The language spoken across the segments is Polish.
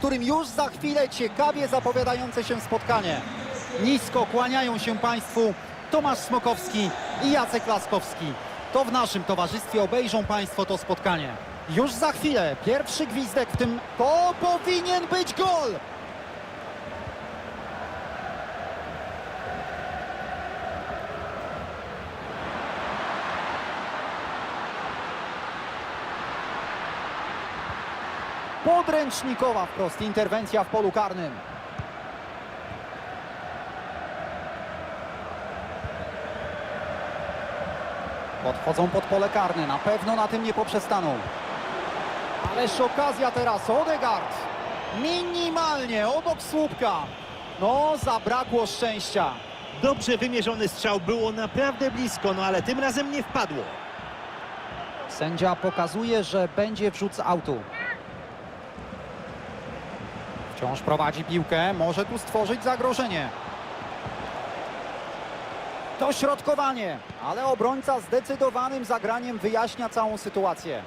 którym już za chwilę ciekawie zapowiadające się spotkanie. Nisko kłaniają się Państwu Tomasz Smokowski i Jacek Laskowski. To w naszym towarzystwie obejrzą Państwo to spotkanie. Już za chwilę pierwszy gwizdek w tym... To powinien być gol! Podręcznikowa wprost interwencja w polu karnym. Podchodzą pod pole karne, na pewno na tym nie poprzestaną. Ależ okazja teraz, Odegaard. Minimalnie, obok słupka. No, zabrakło szczęścia. Dobrze wymierzony strzał, było naprawdę blisko, no ale tym razem nie wpadło. Sędzia pokazuje, że będzie wrzut z autu. Wciąż prowadzi piłkę, może tu stworzyć zagrożenie. To środkowanie, ale obrońca zdecydowanym zagraniem wyjaśnia całą sytuację.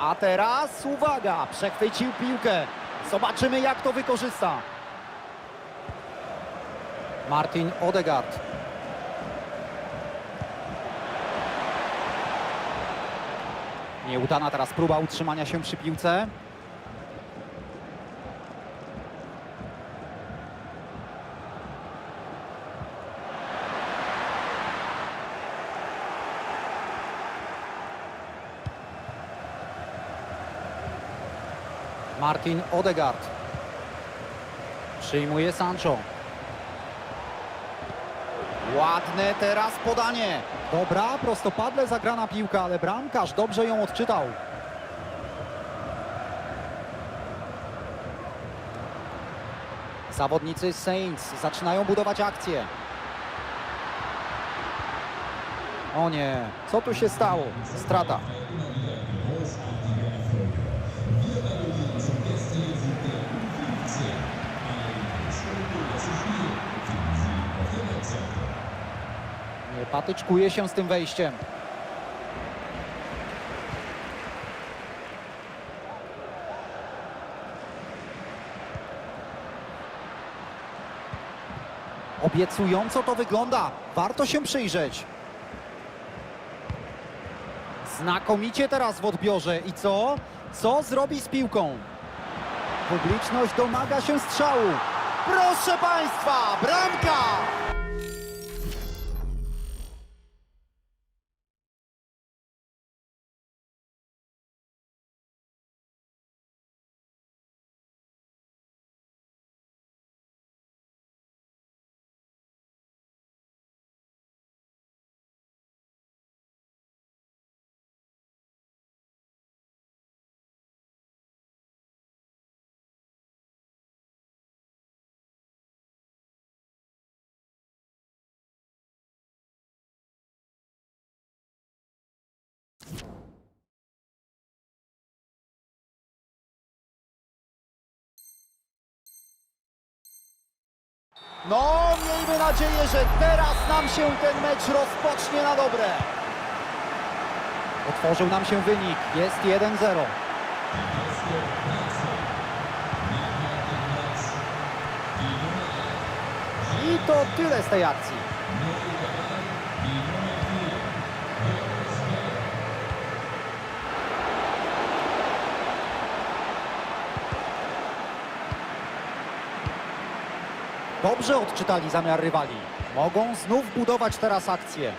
A teraz uwaga, przechwycił piłkę. Zobaczymy jak to wykorzysta. Martin Odegaard. Nieudana teraz próba utrzymania się przy piłce. Martin Odegaard. Przyjmuje Sancho. Ładne teraz podanie. Dobra, prostopadle zagrana piłka, ale bramkarz dobrze ją odczytał. Zawodnicy Saints zaczynają budować akcję. O nie, co tu się stało? Strata. Patyczkuje się z tym wejściem. Obiecująco to wygląda. Warto się przyjrzeć. Znakomicie teraz w odbiorze. I co? Co zrobi z piłką? Publiczność domaga się strzału. Proszę Państwa, bramka! No, miejmy nadzieję, że teraz nam się ten mecz rozpocznie na dobre. Otworzył nam się wynik. Jest 1-0. I to tyle z tej akcji. Dobrze odczytali zamiar rywali. Mogą znów budować teraz akcję.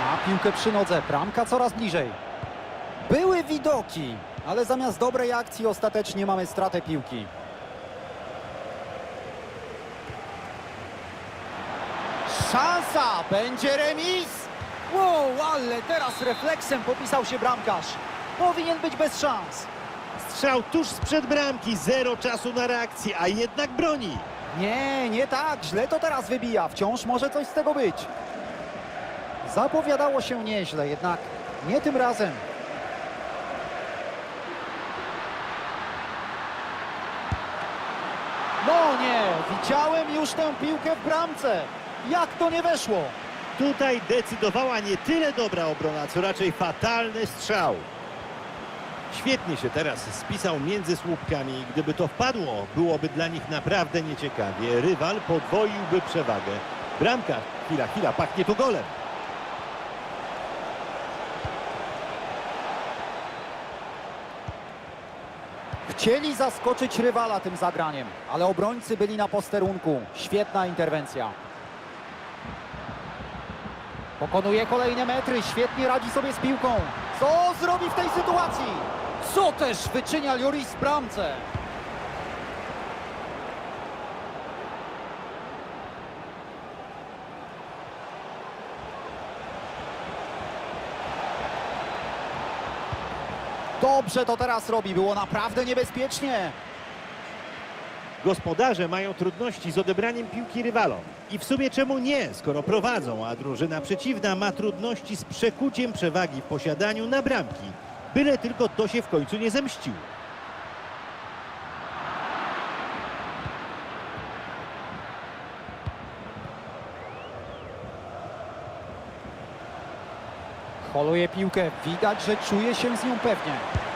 Ma piłkę przy nodze, bramka coraz bliżej. Były widoki, ale zamiast dobrej akcji ostatecznie mamy stratę piłki. Szansa! Będzie remis! Wow, ale teraz refleksem popisał się bramkarz. Powinien być bez szans. Strzał tuż sprzed bramki, zero czasu na reakcję, a jednak broni. Nie, nie tak. Źle to teraz wybija. Wciąż może coś z tego być. Zapowiadało się nieźle, jednak nie tym razem. No nie, widziałem już tę piłkę w bramce. Jak to nie weszło? Tutaj decydowała nie tyle dobra obrona, co raczej fatalny strzał. Świetnie się teraz spisał między słupkami. Gdyby to wpadło, byłoby dla nich naprawdę nieciekawie. Rywal podwoiłby przewagę. Bramka, chwila, chwila, pachnie tu golem. Chcieli zaskoczyć rywala tym zagraniem, ale obrońcy byli na posterunku. Świetna interwencja. Pokonuje kolejne metry, świetnie radzi sobie z piłką. Co zrobi w tej sytuacji? Co też wyczynia Lloris w bramce? Dobrze to teraz robi, było naprawdę niebezpiecznie. Gospodarze mają trudności z odebraniem piłki rywalom. I w sumie czemu nie, skoro prowadzą, a drużyna przeciwna ma trudności z przekuciem przewagi w posiadaniu na bramki. Byle tylko to się w końcu nie zemściło. Holuje piłkę, widać, że czuje się z nią pewnie.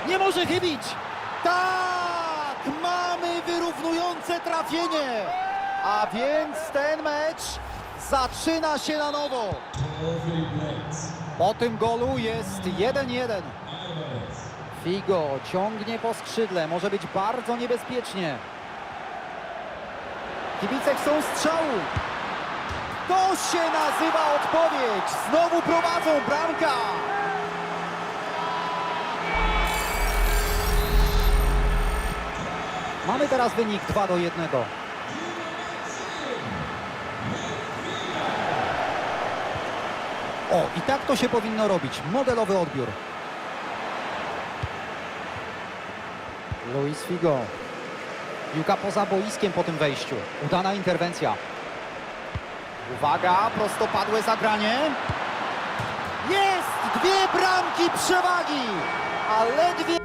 Nie może chybić! Tak! Wyrównujące trafienie! A więc ten mecz zaczyna się na nowo. Po tym golu jest 1-1. Figo ciągnie po skrzydle, może być bardzo niebezpiecznie. Kibice chcą strzału. To się nazywa odpowiedź. Znowu prowadzą bramka. Mamy teraz wynik 2 do 1. O, i tak to się powinno robić. Modelowy odbiór. Luis Figo. Piłka poza boiskiem po tym wejściu. Udana interwencja. Uwaga, prostopadłe zagranie. Jest! Dwie bramki przewagi! A ledwie...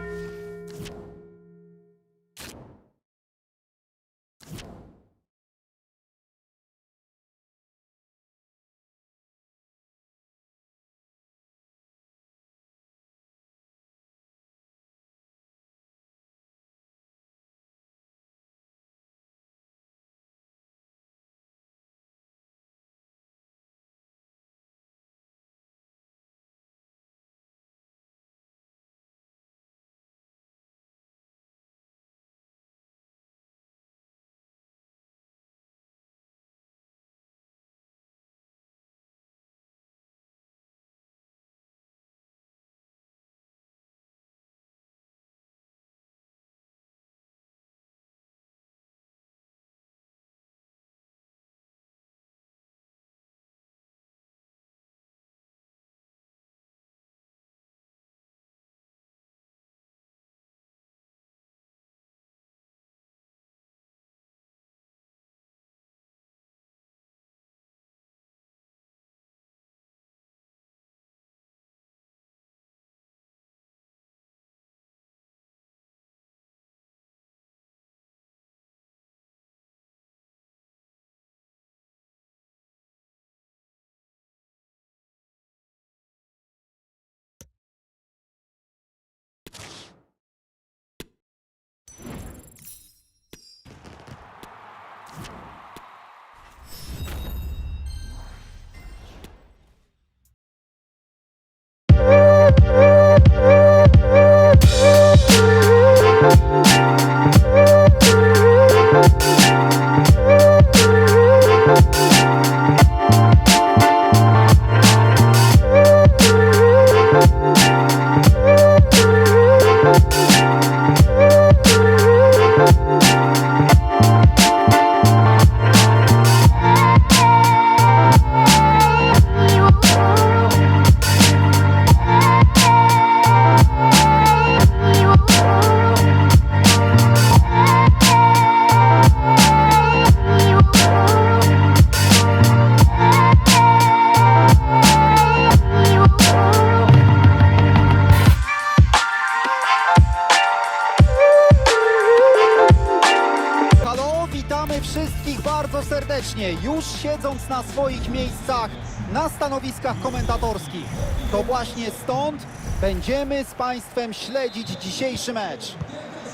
siedząc na swoich miejscach na stanowiskach komentatorskich. To właśnie stąd będziemy z Państwem śledzić dzisiejszy mecz.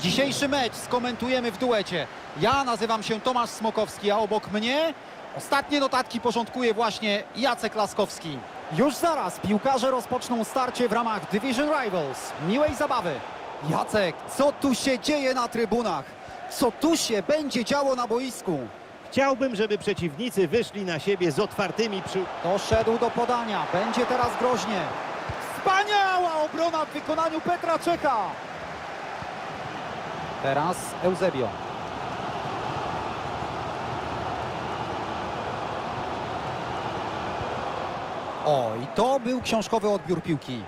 Dzisiejszy mecz skomentujemy w duecie. Ja nazywam się Tomasz Smokowski, a obok mnie ostatnie notatki porządkuje właśnie Jacek Laskowski. Już zaraz piłkarze rozpoczną starcie w ramach Division Rivals. Miłej zabawy. Jacek, co tu się dzieje na trybunach? Co tu się będzie działo na boisku? Chciałbym, żeby przeciwnicy wyszli na siebie z otwartymi przy... Doszedł do podania. Będzie teraz groźnie. Wspaniała obrona w wykonaniu Petra Czeka. Teraz Eusebio. O, i to był książkowy odbiór piłki.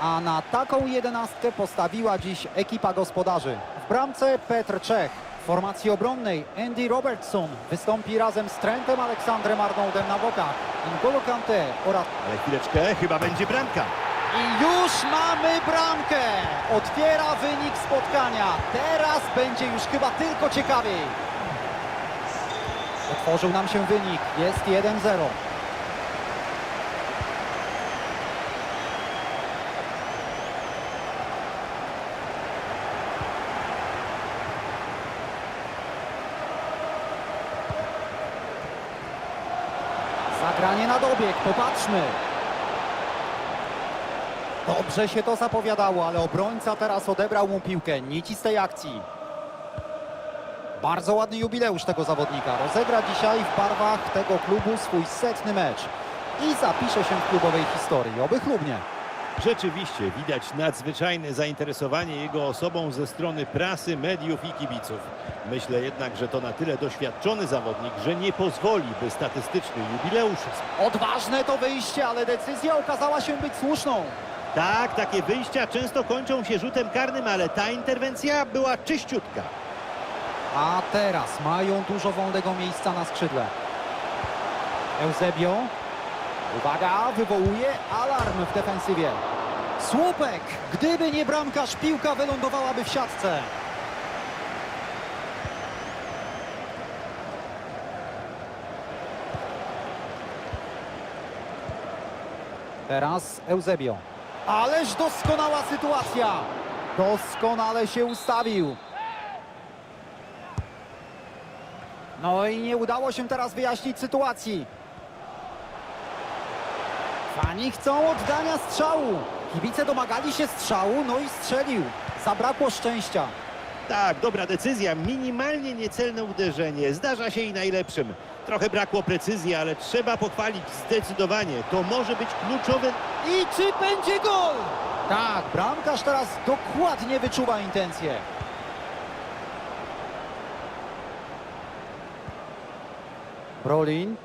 A na taką jedenastkę postawiła dziś ekipa gospodarzy. W bramce Petr Czech. W formacji obronnej Andy Robertson wystąpi razem z Trentem Aleksandrem Arnoldem na bokach. N'Golo Kante oraz... Ale chwileczkę, chyba będzie bramka. I już mamy bramkę! Otwiera wynik spotkania. Teraz będzie już chyba tylko ciekawiej. Otworzył nam się wynik. Jest 1-0. Zagranie na dobieg, popatrzmy. Dobrze się to zapowiadało, ale obrońca teraz odebrał mu piłkę. Nici z tej akcji. Bardzo ładny jubileusz tego zawodnika. Rozegra dzisiaj w barwach tego klubu swój setny mecz. I zapisze się w klubowej historii. Oby chlubnie. Rzeczywiście widać nadzwyczajne zainteresowanie jego osobą ze strony prasy, mediów i kibiców. Myślę jednak, że to na tyle doświadczony zawodnik, że nie pozwoli, by statystyczny jubileusz... Odważne to wyjście, ale decyzja okazała się być słuszną. Tak, takie wyjścia często kończą się rzutem karnym, ale ta interwencja była czyściutka. A teraz mają dużo wolnego miejsca na skrzydle. Eusebio. Uwaga, wywołuje alarm w defensywie. Słupek! Gdyby nie bramkarz, piłka wylądowałaby w siatce. Teraz Eusebio. Ależ doskonała sytuacja! Doskonale się ustawił. No i nie udało się teraz wyjaśnić sytuacji. Fani chcą oddania strzału. Kibice domagali się strzału, no i strzelił. Zabrakło szczęścia. Tak, dobra decyzja, minimalnie niecelne uderzenie. Zdarza się i najlepszym. Trochę brakło precyzji, ale trzeba pochwalić zdecydowanie. To może być kluczowy... I czy będzie gol? Tak, bramkarz teraz dokładnie wyczuwa intencje. Brolin.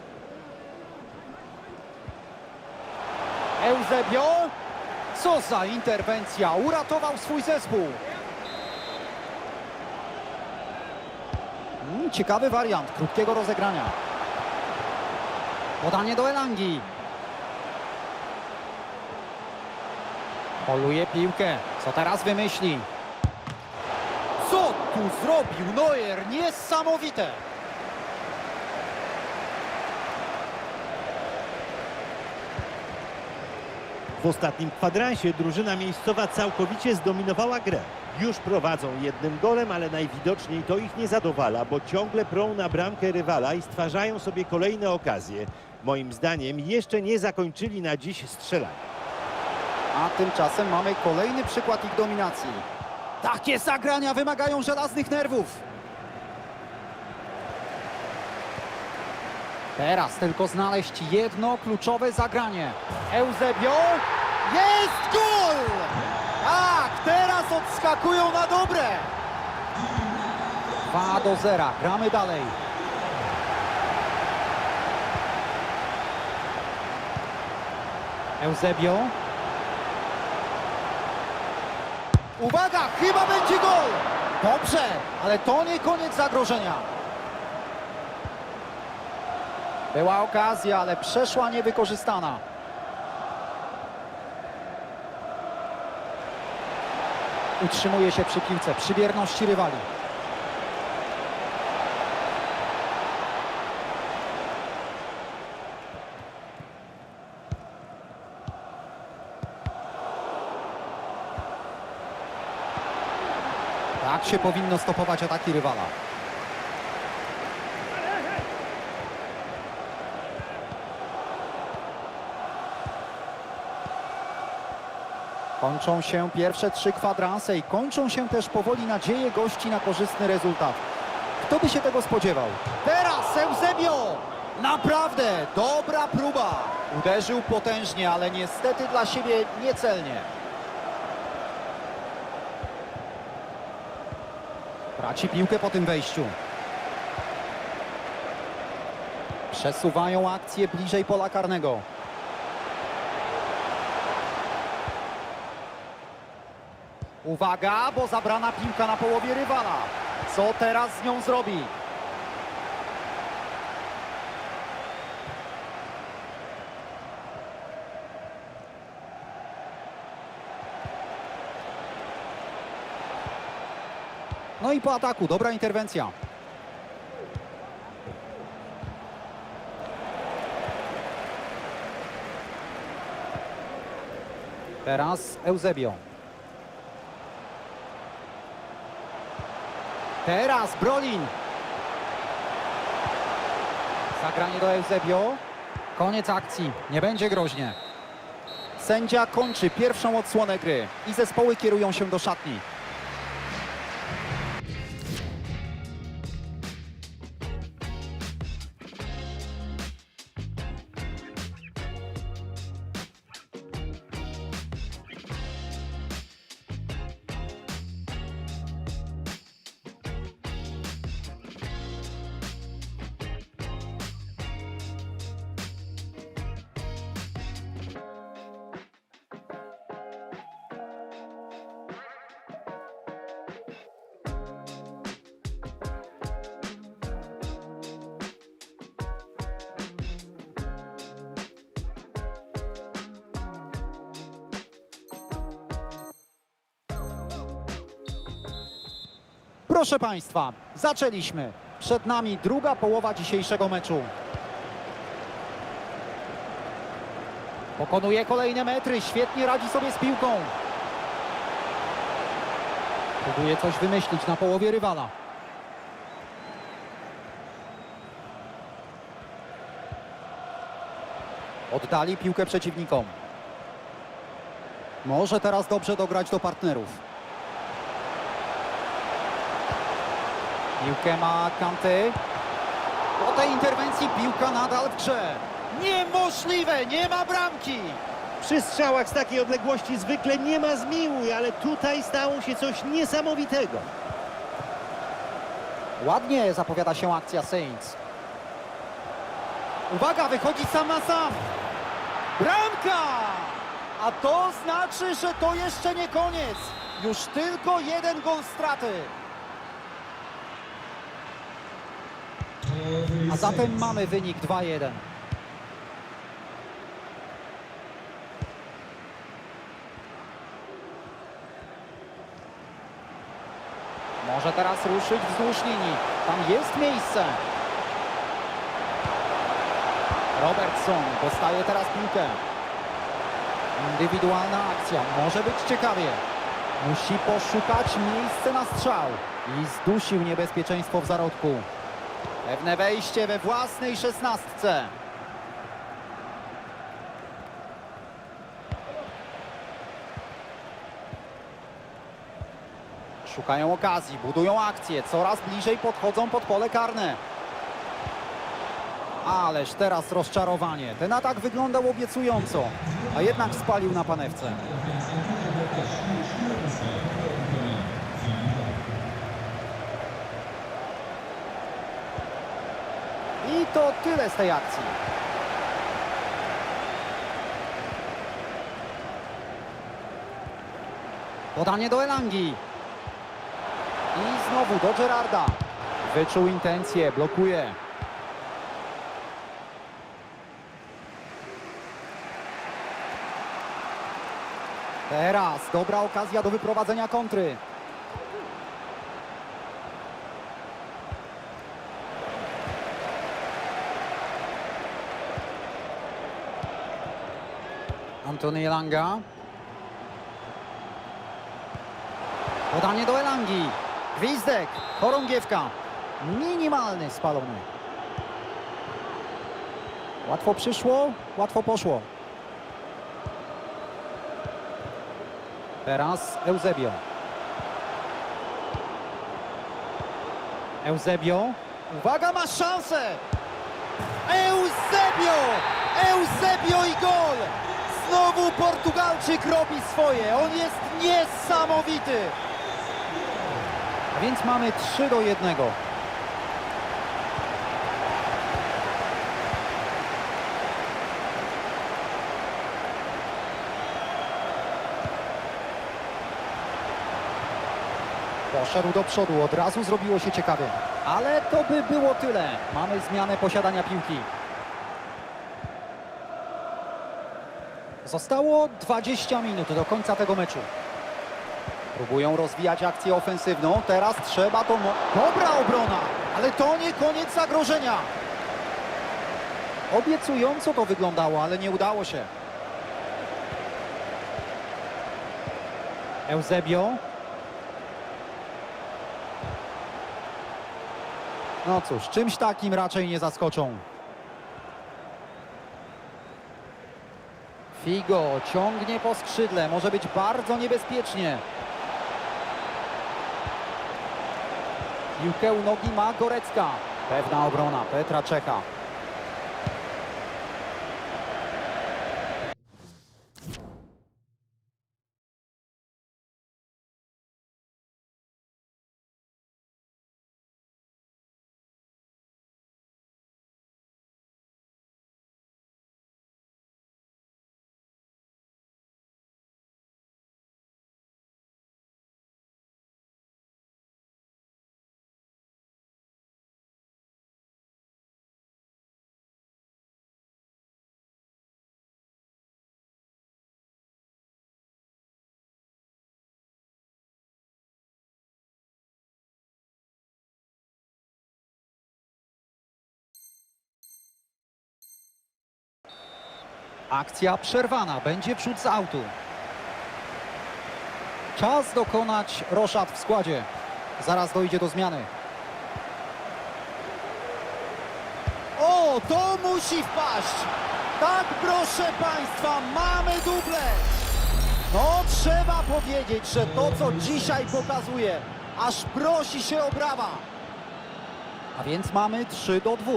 Eusebio. Co za interwencja. Uratował swój zespół. Mm, ciekawy wariant krótkiego rozegrania. Podanie do Elangi. Poluje piłkę. Co teraz wymyśli? Co tu zrobił Neuer? Niesamowite! W ostatnim kwadransie drużyna miejscowa całkowicie zdominowała grę. Już prowadzą jednym golem, ale najwidoczniej to ich nie zadowala, bo ciągle prą na bramkę rywala i stwarzają sobie kolejne okazje. Moim zdaniem jeszcze nie zakończyli na dziś strzelania. A tymczasem mamy kolejny przykład ich dominacji. Takie zagrania wymagają żelaznych nerwów. Teraz tylko znaleźć jedno kluczowe zagranie. Eusebio. Jest gol! Tak, teraz odskakują na dobre. 2 do 0. Gramy dalej. Eusebio. Uwaga, chyba będzie gol! Dobrze, ale to nie koniec zagrożenia. Była okazja, ale przeszła niewykorzystana. utrzymuje się przy piłce, przy wierności rywali. Tak się powinno stopować ataki rywala. Kończą się pierwsze trzy kwadranse i kończą się też powoli nadzieje gości na korzystny rezultat. Kto by się tego spodziewał? Teraz Eusebio! Naprawdę dobra próba. Uderzył potężnie, ale niestety dla siebie niecelnie. Traci piłkę po tym wejściu. Przesuwają akcję bliżej pola karnego. Uwaga, bo zabrana piłka na połowie rywala. Co teraz z nią zrobi? No i po ataku, dobra interwencja. Teraz Eusebio. Teraz Brolin. Zagranie do Eusebio. Koniec akcji. Nie będzie groźnie. Sędzia kończy pierwszą odsłonę gry i zespoły kierują się do szatni. Proszę Państwa, zaczęliśmy. Przed nami druga połowa dzisiejszego meczu. Pokonuje kolejne metry, świetnie radzi sobie z piłką. Próbuje coś wymyślić na połowie rywala. Oddali piłkę przeciwnikom. Może teraz dobrze dograć do partnerów. Piłkę ma Kanty. Po tej interwencji piłka nadal w grze. Niemożliwe, nie ma bramki. Przy strzałach z takiej odległości zwykle nie ma zmiłuj, ale tutaj stało się coś niesamowitego. Ładnie zapowiada się akcja Saints. Uwaga, wychodzi sam na sam. Bramka! A to znaczy, że to jeszcze nie koniec. Już tylko jeden gol straty. A zatem mamy wynik 2-1. Może teraz ruszyć wzdłuż linii. Tam jest miejsce. Robertson dostaje teraz piłkę. Indywidualna akcja. Może być ciekawie. Musi poszukać miejsce na strzał. I zdusił niebezpieczeństwo w zarodku. Pewne wejście we własnej szesnastce. Szukają okazji, budują akcję, coraz bliżej podchodzą pod pole karne. Ależ teraz rozczarowanie. Ten atak wyglądał obiecująco, a jednak spalił na panewce. I to tyle z tej akcji. Podanie do Elangi. I znowu do Gerarda. Wyczuł intencję, blokuje. Teraz dobra okazja do wyprowadzenia kontry. Antony Elanga. Podanie do Elangi. Gwizdek, chorągiewka. Minimalny, spalony. Łatwo przyszło, łatwo poszło. Teraz Eusebio. Eusebio. Uwaga, ma szansę! Eusebio! Eusebio Portugalczyk robi swoje. On jest niesamowity. A więc mamy 3 do 1. Poszedł do przodu, od razu zrobiło się ciekawie. Ale to by było tyle. Mamy zmianę posiadania piłki. Zostało 20 minut do końca tego meczu. Próbują rozwijać akcję ofensywną. Teraz trzeba to... Dobra obrona, ale to nie koniec zagrożenia. Obiecująco to wyglądało, ale nie udało się. Eusebio. No cóż, czymś takim raczej nie zaskoczą. Figo ciągnie po skrzydle, może być bardzo niebezpiecznie. Piłkę u nogi ma Gorecka. Pewna obrona Petra Czecha. Akcja przerwana, będzie wrzut z autu. Czas dokonać roszad w składzie. Zaraz dojdzie do zmiany. O, to musi wpaść! Tak, proszę Państwa, mamy dublet! No, trzeba powiedzieć, że to, co dzisiaj pokazuje, aż prosi się o brawa. A więc mamy 3 do 2.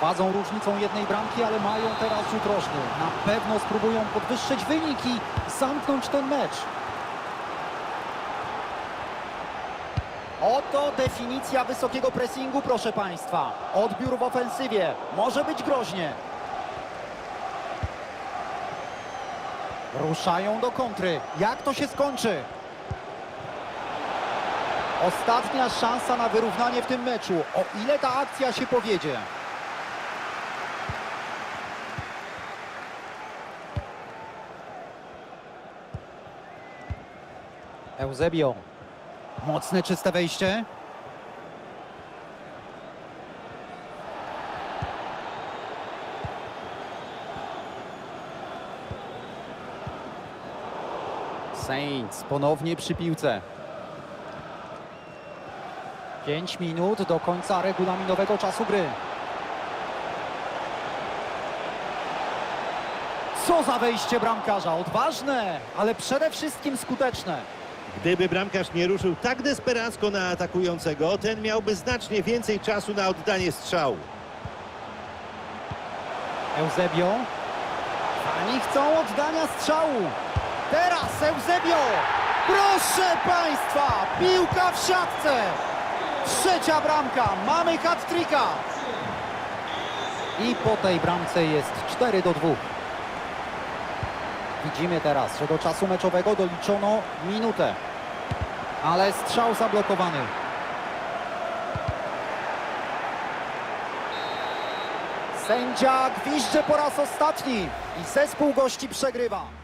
Prowadzą różnicą jednej bramki, ale mają teraz rzut rożny. Na pewno spróbują podwyższyć wynik i zamknąć ten mecz. Oto definicja wysokiego pressingu, proszę Państwa. Odbiór w ofensywie. Może być groźnie. Ruszają do kontry. Jak to się skończy? Ostatnia szansa na wyrównanie w tym meczu. O ile ta akcja się powiedzie. Eusebio. Mocne, czyste wejście. Saints ponownie przy piłce. 5 minut do końca regulaminowego czasu gry. Co za wejście bramkarza! Odważne, ale przede wszystkim skuteczne. Gdyby bramkarz nie ruszył tak desperacko na atakującego, ten miałby znacznie więcej czasu na oddanie strzału. Eusebio. Fani chcą oddania strzału. Teraz Eusebio. Proszę Państwa, piłka w siatce. Trzecia bramka, mamy hat-tricka. I po tej bramce jest 4 do 2. Widzimy teraz, że do czasu meczowego doliczono minutę. Ale strzał zablokowany. Sędzia gwizdże po raz ostatni i zespół gości przegrywa.